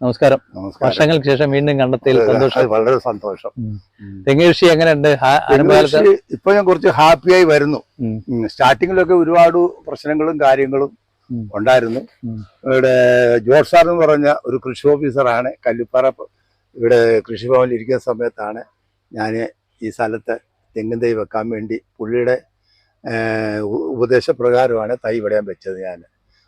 നമസ്കാരം. വർഷങ്ങൾക്ക് ശേഷം വീണ്ടും കണ്ടെത്തിയിൽ സന്തോഷം. വളരെ സന്തോഷം. തെങ്ങ് കൃഷി എങ്ങനെയുണ്ട്? ഇപ്പൊ ഞാൻ കുറച്ച് ഹാപ്പിയായി വരുന്നു. സ്റ്റാർട്ടിങ്ങിലൊക്കെ ഒരുപാട് പ്രശ്നങ്ങളും കാര്യങ്ങളും ഉണ്ടായിരുന്നു. ഇവിടെ ജോർജ് സാർ എന്ന് പറഞ്ഞ ഒരു കൃഷി ഓഫീസറാണ്. കല്ലിപ്പാറ ഇവിടെ കൃഷിഭവനിൽ ഇരിക്കുന്ന സമയത്താണ് ഞാൻ ഈ സ്ഥലത്ത് തെങ്ങിൻ തൈ വെക്കാൻ വേണ്ടി പുള്ളിയുടെ ഉപദേശപ്രകാരമാണ് തൈ വിടയാൻ വെച്ചത് ഞാൻ.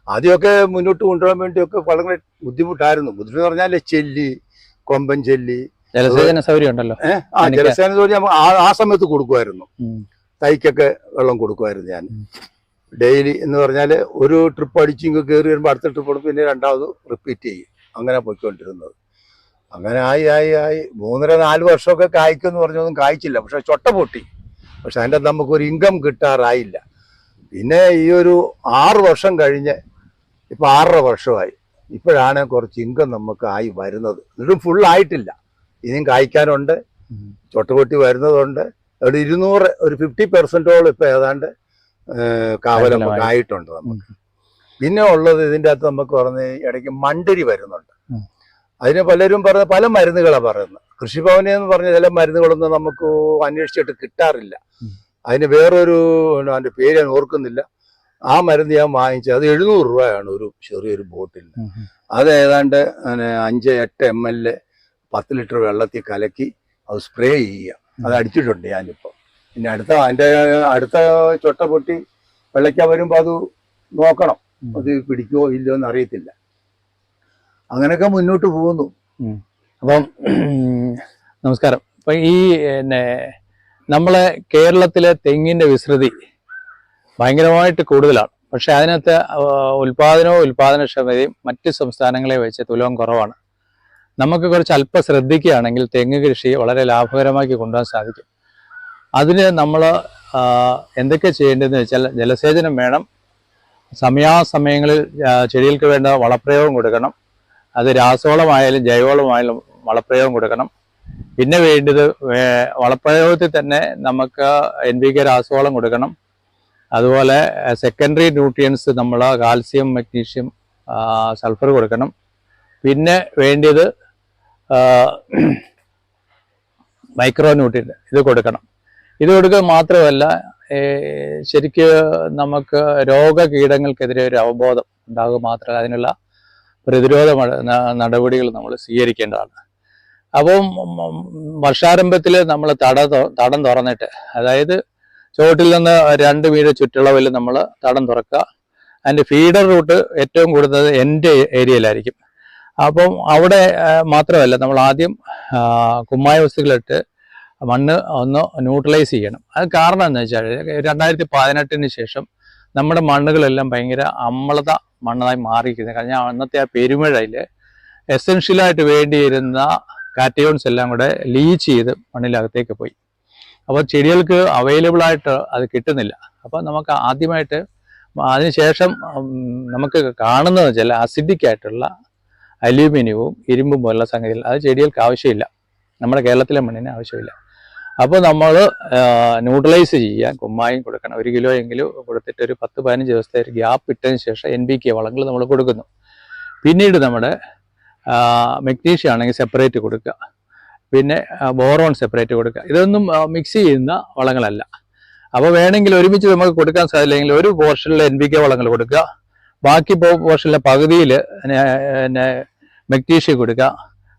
ആദ്യമൊക്കെ മുന്നോട്ട് കൊണ്ടുപോകാൻ വേണ്ടിയൊക്കെ വളരെ ബുദ്ധിമുട്ടായിരുന്നു. ബുദ്ധിമുട്ട് പറഞ്ഞാൽ ചെല്ലി കൊമ്പൻ ചെല്ലി. ജലസേചന സൗകര്യം ഉണ്ടല്ലോ? ആ ജലസേചന ആ ആ സമയത്ത് കൊടുക്കുമായിരുന്നു. തൈക്കൊക്കെ വെള്ളം കൊടുക്കുമായിരുന്നു ഞാൻ. ഡെയിലി എന്ന് പറഞ്ഞാൽ ഒരു ട്രിപ്പ് അടിച്ചിങ്ങ് കയറി വരുമ്പോൾ അടുത്ത ട്രിപ്പ് കൊടുക്കും പിന്നെ രണ്ടാമത് റിപ്പീറ്റ് ചെയ്യും. അങ്ങനെ പോയിക്കൊണ്ടിരുന്നത്. അങ്ങനെ ആയി ആയി ആയി. മൂന്നര നാല് വർഷമൊക്കെ കായ്ക്കുമെന്ന് പറഞ്ഞൊന്നും കായ്ച്ചില്ല. പക്ഷെ ചൊട്ട പൊട്ടി. പക്ഷെ അതിന്റെ നമുക്കൊരു ഇൻകം കിട്ടാറായില്ല. പിന്നെ ഈ ഒരു ആറ് വർഷം കഴിഞ്ഞ് ഇപ്പം ആറര വർഷമായി. ഇപ്പോഴാണ് കുറച്ച് ഇൻകം നമുക്ക് ആയി വരുന്നത്. എന്നിട്ടും ഫുൾ ആയിട്ടില്ല. ഇനിയും കായ്ക്കാനുണ്ട്. തൊട്ടുപൊട്ടി വരുന്നതുണ്ട്. ഒരു ഇരുന്നൂറ് ഒരു ഫിഫ്റ്റി പെർസെന്റോളം ഇപ്പം ഏതാണ്ട് കാവലം ആയിട്ടുണ്ട് നമുക്ക്. പിന്നെ ഉള്ളത് ഇതിന്റെ അകത്ത് നമുക്ക് പറഞ്ഞ് ഇടയ്ക്ക് മണ്ടരി വരുന്നുണ്ട്. അതിന് പലരും പറഞ്ഞ പല മരുന്നുകളാണ് പറയുന്നത്. കൃഷിഭവനിൽ എന്ന് പറഞ്ഞ ചില മരുന്നുകളൊന്നും നമുക്ക് അന്വേഷിച്ചിട്ട് കിട്ടാറില്ല. അതിന് വേറൊരു അതിന്റെ പേര് ഞാൻ ഓർക്കുന്നില്ല. ആ മരുന്ന് ഞാൻ വാങ്ങിച്ച അത് എഴുന്നൂറ് രൂപയാണ് ഒരു ചെറിയൊരു ബോട്ടിൽ. അത് ഏതാണ്ട് അഞ്ച് എട്ട് എം എൽ പത്ത് ലിറ്റർ വെള്ളത്തിൽ കലക്കി അത് സ്പ്രേ ചെയ്യുക. അത് അടിച്ചിട്ടുണ്ട് ഞാനിപ്പോൾ പിന്നെ അടുത്ത അതിന്റെ അടുത്ത ചൊട്ട പൊട്ടി വെള്ളയ്ക്ക വരുമ്പോൾ അത് നോക്കണം. അത് പിടിക്കുമോ ഇല്ലയോ എന്ന് അറിയത്തില്ല. അങ്ങനെയൊക്കെ മുന്നോട്ട് പോകുന്നു. അപ്പം നമസ്കാരം. അപ്പം ഈ പിന്നെ നമ്മളെ കേരളത്തിലെ തെങ്ങിന്റെ വിസ്തൃതി ഭയങ്കരമായിട്ട് കൂടുതലാണ്. പക്ഷെ അതിനകത്ത് ഉൽപാദനവും ഉൽപാദനക്ഷമതയും മറ്റ് സംസ്ഥാനങ്ങളെ വെച്ച് തുലവും കുറവാണ്. നമുക്ക് കുറച്ച് അല്പം ശ്രദ്ധിക്കുകയാണെങ്കിൽ തെങ്ങ് കൃഷി വളരെ ലാഭകരമാക്കി കൊണ്ടുപോകാൻ സാധിക്കും. അതിന് നമ്മൾ എന്തൊക്കെ ചെയ്യേണ്ടതെന്ന് വെച്ചാൽ ജലസേചനം വേണം. സമയാസമയങ്ങളിൽ ചെടികൾക്ക് വേണ്ട വളപ്രയോഗം കൊടുക്കണം. അത് രാസവളമായാലും ജൈവവളമായാലും വളപ്രയോഗം കൊടുക്കണം. പിന്നെ വേണ്ടത് വളപ്രയോഗത്തിൽ തന്നെ നമുക്ക് എൻ കെ രാസവളം കൊടുക്കണം. അതുപോലെ സെക്കൻഡറി ന്യൂട്രിയൻസ് നമ്മൾ കാൽസ്യം മഗ്നീഷ്യം സൾഫർ കൊടുക്കണം. പിന്നെ വേണ്ടത് മൈക്രോ ന്യൂട്രിയൻ ഇത് കൊടുക്കണം. ഇത് കൊടുക്കുക മാത്രമല്ല ശരിക്കും നമുക്ക് രോഗകീടങ്ങൾക്കെതിരെ ഒരു അവബോധം ഉണ്ടാകുക മാത്രമല്ല അതിനുള്ള പ്രതിരോധ നടപടികൾ നമ്മൾ സ്വീകരിക്കേണ്ടതാണ്. അപ്പം വർഷാരംഭത്തിൽ നമ്മൾ തട തടം തുറന്നിട്ട് അതായത് ചുവട്ടിൽ നിന്ന് രണ്ട് മീറ്റർ ചുറ്റളവിൽ നമ്മൾ തടം തുറക്കുക. അതിന്റെ ഫീഡർ റൂട്ട് ഏറ്റവും കൂടുതൽ എന്റെ ഏരിയയിലായിരിക്കും. അപ്പം അവിടെ മാത്രമല്ല നമ്മൾ ആദ്യം കുമ്മായ വസ്തുക്കളിട്ട് മണ്ണ് ഒന്ന് ന്യൂട്രലൈസ് ചെയ്യണം. അത് കാരണം എന്ന് വെച്ചാൽ രണ്ടായിരത്തി പതിനെട്ടിന് ശേഷം നമ്മുടെ മണ്ണുകളെല്ലാം ഭയങ്കര അമ്ലത മണ്ണായി മാറിയിരിക്കുന്നത് കാരണം അന്നത്തെ ആ പെരുമഴയിൽ എസെൻഷ്യലായിട്ട് വേണ്ടിയിരുന്ന കാറ്റയോൺസ് എല്ലാം കൂടെ ലീച്ച് ചെയ്ത് മണ്ണിലകത്തേക്ക് പോയി. അപ്പോൾ ചെടികൾക്ക് അവൈലബിൾ ആയിട്ട് അത് കിട്ടുന്നില്ല. അപ്പോൾ നമുക്ക് ആദ്യമായിട്ട് അതിനുശേഷം നമുക്ക് കാണുന്നത് ചില അസിഡിക് ആയിട്ടുള്ള അലൂമിനിയവും ഇരുമ്പും പോലുള്ള സംഗതികൾ അത് ചെടികൾക്ക് ആവശ്യമില്ല. നമ്മുടെ കേരളത്തിലെ മണ്ണിന് ആവശ്യമില്ല. അപ്പോൾ നമ്മൾ ന്യൂട്രലൈസ് ചെയ്യാൻ കുമ്മായും കൊടുക്കണം. ഒരു കിലോ എങ്കിലും കൊടുത്തിട്ട് ഒരു പത്ത് പതിനഞ്ച് ദിവസത്തെ ഒരു ഗ്യാപ്പ് ഇട്ടതിന് ശേഷം എൻ ബി കെ വളങ്ങൾ നമ്മൾ കൊടുക്കുന്നു. പിന്നീട് നമ്മുടെ മെഗ്നീഷ്യം ആണെങ്കിൽ സെപ്പറേറ്റ് കൊടുക്കുക. പിന്നെ ബോറോൺ സെപ്പറേറ്റ് കൊടുക്കുക. ഇതൊന്നും മിക്സ് ചെയ്യുന്ന വളങ്ങളല്ല. അപ്പോൾ വേണമെങ്കിൽ ഒരുമിച്ച് നമുക്ക് കൊടുക്കാൻ സാധില്ലെങ്കിൽ ഒരു പോർഷനിൽ എൻ ബി കെ വളങ്ങൾ കൊടുക്കുക. ബാക്കി പോർഷനിലെ പകുതിയിൽ പിന്നെ മെക്നീഷ്യ കൊടുക്കുക.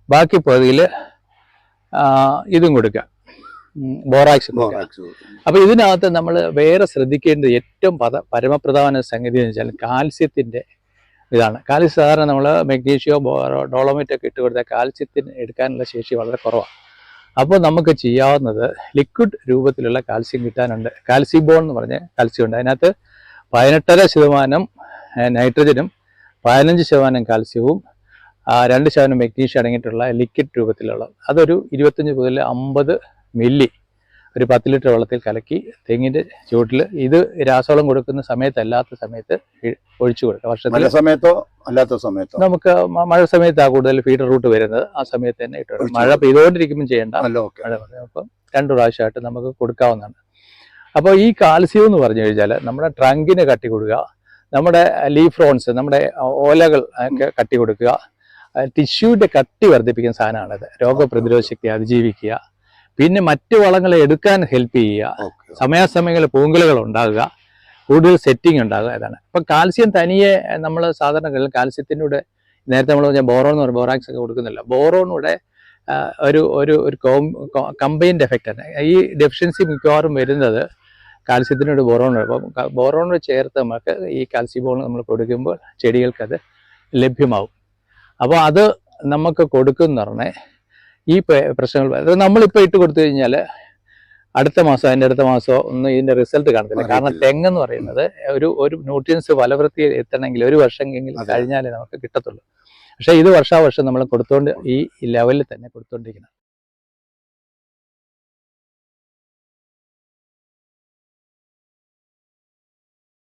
ബാക്കി പകുതിയിൽ ഇതും കൊടുക്കുക. ബോറാക്സ് അപ്പോൾ ബോറാക്സ്. അപ്പൊ ഇതിനകത്ത് നമ്മൾ വേറെ ശ്രദ്ധിക്കേണ്ടത് ഏറ്റവും പരമപ്രധാന സംഗതി എന്ന് വെച്ചാൽ കാൽസ്യത്തിന്റെ ഇതാണ്. കാൽസ്യം സാധാരണ നമ്മൾ മെഗ്നീഷ്യോ ഡോളോമൈറ്റ് ഒക്കെ ഇട്ട് കൊടുത്താൽ കാൽസ്യത്തിന് എടുക്കാനുള്ള ശേഷി വളരെ കുറവാണ് അപ്പോൾ നമുക്ക് ചെയ്യാവുന്നത് ലിക്വിഡ് രൂപത്തിലുള്ള കാൽസ്യം കിട്ടാനുണ്ട്. കാൽസിബോൺ എന്ന് പറഞ്ഞ കാൽസ്യം ഉണ്ട്. അതിനകത്ത് പതിനെട്ടര ശതമാനം നൈട്രജനും പതിനഞ്ച് ശതമാനം കാൽസ്യവും രണ്ട് ശതമാനം മെഗ്നീഷ്യം അടങ്ങിയിട്ടുള്ള ലിക്വിഡ് രൂപത്തിലുള്ള അതൊരു ഇരുപത്തഞ്ച് മുതൽ അമ്പത് മില്ലി ഒരു പത്ത് ലിറ്റർ വെള്ളത്തിൽ കലക്കി തെങ്ങിന്റെ ചുവട്ടിൽ ഇത് രാസവളം കൊടുക്കുന്ന സമയത്തല്ലാത്ത സമയത്ത് ഇ- ഒഴിച്ചു കൊടുക്കുക. വർഷത്തിൽ സമയത്തോ അല്ലാത്ത സമയത്തോ? നമുക്ക് മഴ സമയത്താണ് കൂടുതൽ ഫീഡർ റൂട്ട് വരുന്നത്. ആ സമയത്ത് തന്നെ ഇട്ട് മഴ പെയ്തുകൊണ്ടിരിക്കുമ്പോൾ ചെയ്യേണ്ട. മഴ അപ്പം രണ്ട് പ്രാവശ്യമായിട്ട് നമുക്ക് കൊടുക്കാവുന്നതാണ്. അപ്പോൾ ഈ കാൽസ്യം എന്ന് പറഞ്ഞു കഴിഞ്ഞാൽ നമ്മുടെ ട്രങ്കിന് കട്ടി കൊടുക്കുക. നമ്മുടെ ലീഫ് റോൺസ് നമ്മുടെ ഓലകൾ ഒക്കെ കട്ടി കൊടുക്കുക. ടിഷ്യൂവിന്റെ കട്ടി വർദ്ധിപ്പിക്കുന്ന സാധനമാണിത്. രോഗപ്രതിരോധ ശക്തി അതിജീവിക്കുക. പിന്നെ മറ്റു വളങ്ങളെ എടുക്കാൻ ഹെൽപ്പ് ചെയ്യുക. സമയാസമയങ്ങളിൽ പൂങ്കുലകൾ ഉണ്ടാകുക. കൂടുതൽ സെറ്റിംഗ് ഉണ്ടാകുക ഇതാണ്. ഇപ്പൊ കാൽസ്യം തനിയെ നമ്മൾ സാധാരണ കാൽസ്യത്തിന്റെ നേരത്തെ നമ്മൾ പറഞ്ഞാൽ ബോറോൺ എന്ന് പറയുമ്പോൾ ബോറാക്സ് ഒക്കെ കൊടുക്കുന്നില്ല. ബോറോണൂടെ ഒരു ഒരു ഒരു കമ്പൈൻഡ് എഫക്റ്റ് ആണ്. ഈ ഡെഫിഷ്യൻസി മിക്കവാറും വരുന്നത് കാൽസ്യത്തിനോട് ബോറോൺ അപ്പം ബോറോണോട് ചേർത്ത് നമുക്ക് ഈ കാൽസ്യബോൾ നമ്മൾ കൊടുക്കുമ്പോൾ ചെടികൾക്കത് അത് ലഭ്യമാവും. അപ്പോൾ അത് നമുക്ക് കൊടുക്കുന്ന പറഞ്ഞാൽ ഈ പ്രശ്നങ്ങൾ അത് നമ്മളിപ്പോൾ ഇട്ട് കൊടുത്തു കഴിഞ്ഞാൽ അടുത്ത മാസം അതിന്റെ അടുത്ത മാസമോ ഒന്നും ഇതിന്റെ റിസൾട്ട് കാണത്തില്ല കാരണം. തെങ്ങെന്ന് പറയുന്നത് ഒരു ഒരു ന്യൂട്രിയൻസ് ഫലവൃത്തി എത്തണമെങ്കിൽ ഒരു അതെ. കഴിഞ്ഞാലേ നമുക്ക് കിട്ടത്തുള്ളൂ പക്ഷേ ഇത് വർഷാവർഷം നമ്മൾ കൊടുത്തോണ്ട് ഈ ലെവലിൽ തന്നെ കൊടുത്തോണ്ടിരിക്കണം